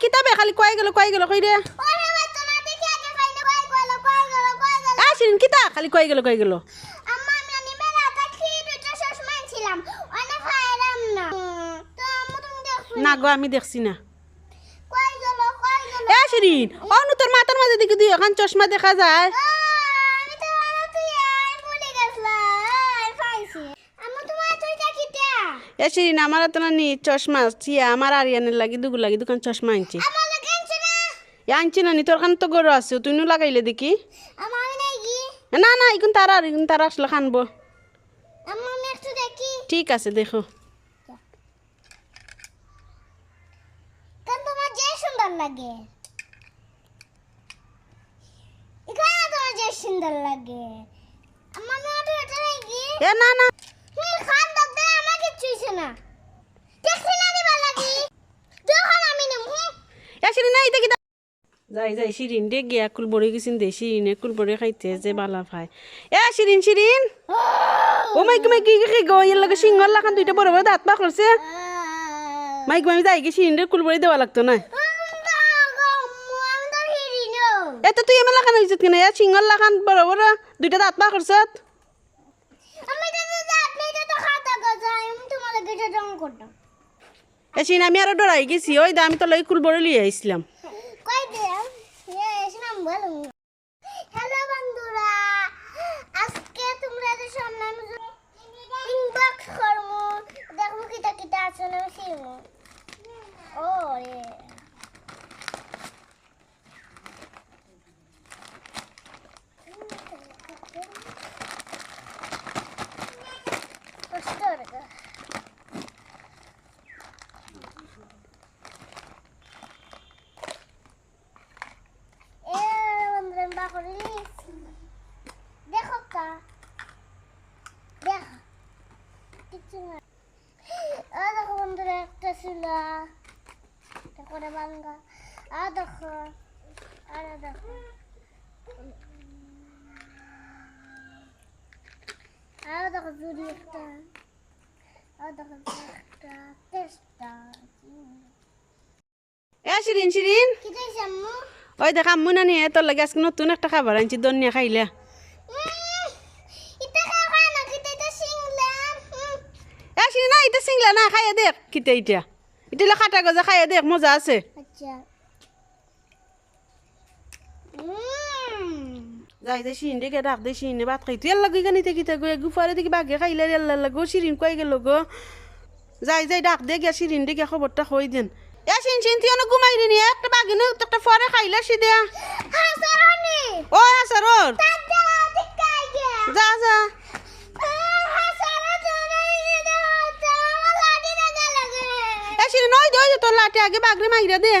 কিতাবে? খালি কয়ে গেল কয়ে গেল কই রে? শিরিন কিতা? খালি কয়ে গেল কয়ে গেল। না গো আমি দেখছি না। এ শিরিন অনু তোর মাথার মাঝে দিকে দুই এখন চশমা দেখা যায় আ, আমি তো ভালো তুই আর ভুলে গেছলাম পাইছি আম্মু তোমার তুই কিটা এ আমার তো না নি চশমা চিয়া আমার আরিয়ানের লাগি দুগু লাগি দোকান চশমা আনছি। আনছি না? নি তোর খান তো গরু আছে তুই নু লাগাইলে দেখি। না না ইগুন তারা আর ইগুন তারা আসলে খানবো। ঠিক আছে দেখো। লাগে। এখানে তোমার যে সুন্দর লাগে। আমার নটা এটা নাকি এ না না হুম খান দাদা আমার না। দেখছি না দিবা লাগি। যখন আমি যাই যাই দে গিয়া কুল বড়ি গেছিন দে শিরিনে কুল বড়ি খাইতে যে বালা খায় এ শিরিন শিরিন। ও মাইক মাইক কি কি গো এর লাগে সিংহর লাখান দুইটা বড় বড় দাঁত পা করছে মাইক মামি যাই কি শিরিন কুল বড়ি দেওয়া লাগতো না। আমি তো হিরি নো। এ তুই এমন লাখান হয়েছিস কেন? এ সিংহর লাখান বড় বড় দুইটা দাঁত পা করছে আমি তো আমি আমি আরও ডরাই গেছি। ওই দা আমি তো লই কুল বড় লিয়ে আইছিলাম কই দে? এস নাম বলো হ্যালো বন্ধুরা আজকে তোমরা যে সামনে আমি ইনবক্স করব দেখব কিটা কিটা আছে না আমি শিখব ও রে কষ্ট রে এ বন্ধুরা আমি বাকরে নিয়েছি দেখো কা দেখো কিছু না আ দেখো দেখো আর দেখো আর দেখো জুড়ি একটা আর দেখো একটা তেষ্টা এ শিরিন শিরিন। ওই দেখা মুনা নিয়ে তোর লাগে আজকে নতুন একটা খাবার আনছি দনিয়া খাইলে। না এটা এ শিরিন না এটা সিংলা না খাইয়া দেখ কিতে ইটা। এটা খাটা গজা খাইয়ে দেখ মজা আছে। আচ্ছা। যাই যাই শিরিন দেখে ডাক দে শিরিনে ভাত খাই। তুই লাগি গানি কিতে গো গুফারে দেখি বাগে খাইলে এল্লা লাগো শিরিন কই গেল গো। যাই যাই ডাক দে গিয়া শিরিন দেখে খবরটা কই দেন। এ শিরিন শিরিন তুই অনেক ঘুমাই দিনি একটা বাগে নে একটা ফরে খাইলে সি হাসারানি দে তোর লাঠি আগে বাগরে মাইরা দে।